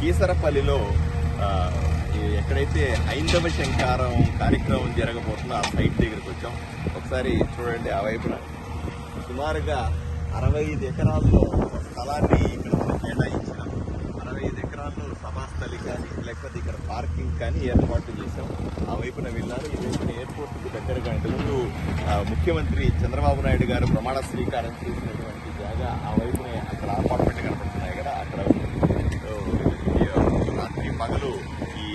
కీసరపల్లిలో ఎక్కడైతే హైందవ శంకారం కార్యక్రమం జరగబోతుందో ఆ సైట్ దగ్గరికి వచ్చాం. ఒకసారి చూడండి ఆ వైపున. సుమారుగా అరవై ఐదు ఎకరాల్లో స్థలాన్ని ఇక్కడ కేటాయించినాం. అరవై ఐదు ఎకరాల్లో సభాస్థలి కానీ లేకపోతే ఇక్కడ పార్కింగ్ కానీ ఏర్పాటు చేశాం. ఆ వైపున వెళ్ళారు. ఈ వైపున ఎయిర్పోర్ట్కు దగ్గరగా ఇంతకుముందు ముఖ్యమంత్రి చంద్రబాబు నాయుడు గారు ప్రమాణ స్వీకారం చేసినటువంటి జాగా ఆ వైపునే అక్కడ అపార్ట్మెంట్ కనపడుతుంది కదా అక్కడ సో, ఈ రాత్రి పగలు ఈ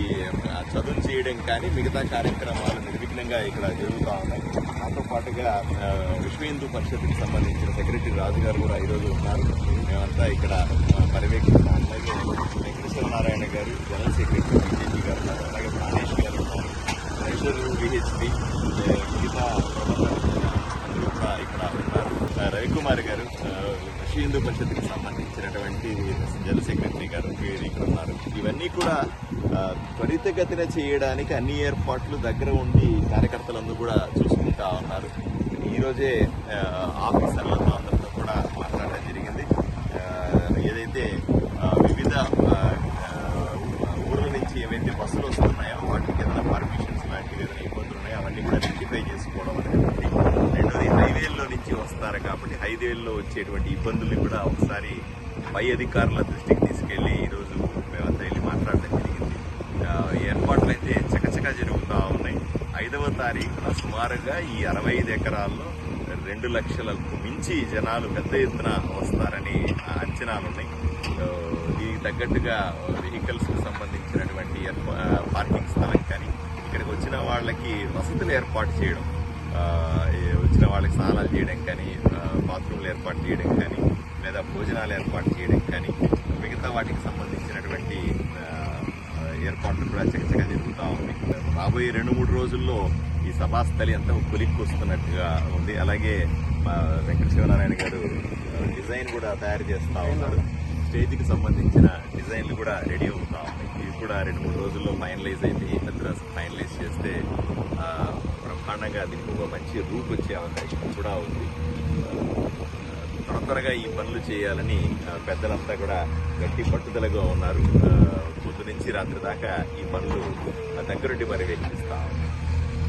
ఆ, చదువు చేయడం కానీ మిగతా కార్యక్రమాలు నిర్విఘ్నంగా ఇక్కడ జరుగుతూ ఉన్నాయి. దాంతో పాటుగా ఆ, విశ్వ హిందూ పరిషత్కి సంబంధించిన సెక్రటరీ రాజు గారు కూడా ఈరోజు ఉన్నారు. మేమంతా ఇక్కడ పర్యవేక్షిస్తాం అలాగే వెంకటేశ్వర నారాయణ గారు జనరల్ సెక్రటరీ బీజేపీ గారు ఉన్నారు. అలాగే ప్రాణేష్ గారు ఉన్నారు. ట్రెషరర్ విహెచ్పి మిగతా అందరూ కూడా ఇక్కడ ఉన్నారు. రవికుమార్ గారు ఆ, విశ్వ హిందూ పరిషత్కి సంబంధించినటువంటి జనరల్ సెక్రటరీ గారు వీరు ఇక్కడ ఉన్నారు. ఇవన్నీ కూడా త్వరితగతిన చేయడానికి అన్ని ఏర్పాట్లు దగ్గర ఉండి కార్యకర్తలందరూ కూడా చూసుకుంటా ఉన్నారు. ఈరోజే ఆఫీసర్లతో అందరితో కూడా మాట్లాడడం జరిగింది. ఏదైతే వివిధ ఊర్ల నుంచి ఏవైతే బస్సులు వస్తున్నాయో వాటికి ఏదైనా పర్మిషన్స్ లాంటివి ఏదైనా ఇబ్బందులు ఉన్నాయో అవన్నీ కూడా రెక్టిఫై చేసుకోవడం అనేది రెండోది హైవేల్లో నుంచి వస్తారు కాబట్టి హైవేల్లో వచ్చేటువంటి ఇబ్బందుల్ని కూడా ఒకసారి పై అధికారుల దృష్టికి తీసుకెళ్ళి ఈరోజు మేమంతా వెళ్ళి మాట్లాడడం జరిగింది. ఏర్పాట్లు అయితే చకచకా జరుగుతూ ఉన్నాయి. ఐదవ తారీఖున సుమారుగా ఈ అరవై ఐదు ఎకరాల్లో రెండు లక్షలకు మించి జనాలు పెద్ద ఎత్తున వస్తారని అంచనాలు ఉన్నాయి దీనికి తగ్గట్టుగా వెహికల్స్కి సంబంధించినటువంటి ఏర్పా- పార్కింగ్ స్థలం కానీ ఇక్కడికి వచ్చిన వాళ్ళకి వసతులు ఏర్పాటు చేయడం వచ్చిన వాళ్ళకి స్నానాలు చేయడం కానీ బాత్రూమ్లు ఏర్పాటు చేయడం కానీ లేదా భోజనాలు ఏర్పాటు చేయడం కానీ మిగతా వాటికి సంబంధించినటువంటి ఏర్పాట్లు కూడా చకచగా జరుగుతూ ఉంది. రాబోయే రెండు మూడు రోజుల్లో ఈ సభాస్థలి అంతా కొలిక్కి వస్తున్నట్టుగా ఉంది. అలాగే మా వెంకట శివనారాయణ గారు డిజైన్ కూడా తయారు చేస్తూ ఉన్నారు. స్టేజ్కి సంబంధించిన డిజైన్లు కూడా రెడీ అవుతా ఉన్నాయి. ఇవి కూడా రెండు మూడు రోజుల్లో ఫైనలైజ్ అయితే మద్రాసు ఫైనలైజ్ చేస్తే బ్రహ్మాండంగా దీనికి ఒక మంచి రూట్ వచ్చే అవకాశం కూడా ఉంది. త్వరగా ఈ పనులు చేయాలని పెద్దలంతా కూడా గట్టి పట్టుదలగా ఉన్నారు. ఆ, పొద్దు నుంచి రాత్రి దాకా ఈ పనులు దగ్గరుండి పర్యవేక్షిస్తా ఉన్నారు